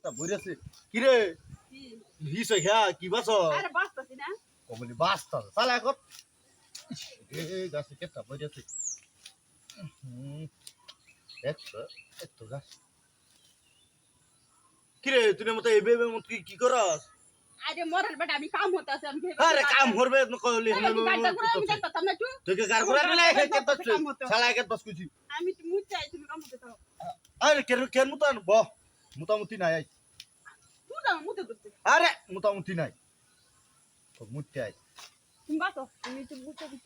কেটটা বইরেছে কি রে? হিস হ্যা কি বাস আরে বাঁচতাছি না কবলি বাস্তা চালা কর এ গাছে কেটটা দেখছ একটু গাছ। কি রে তুই মতো এই বেবে মত কি করস? আরে মরাল বেটা আমি কাম হতে আছে আমি আরে কাম করবে না কইলি আমি আমি দেখতাম না তুই তুই কার করে না কে তো চালা কে তো কুছি আমি তো তুমি কাম হতে আরে কে কে মুতান? ব মুতামুতি নাই আই না আরে মুতামুতি নাই তো মুতে আই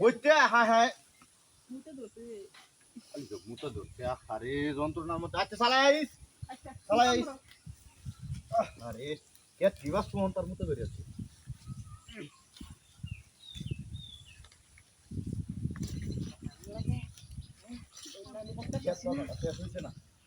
ওইতে হায় হায় মুতে ধরতে আরে যন্ত্রণার মধ্যে আচ্ছা আচ্ছা চালাই। আরে কে দিবাস ফোন তার মতো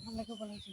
আমার লাগে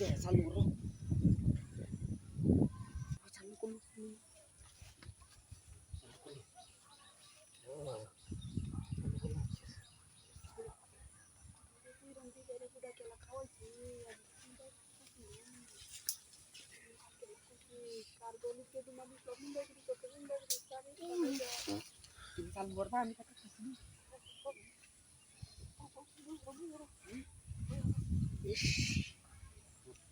আরে কি দে চালু করো চালু করো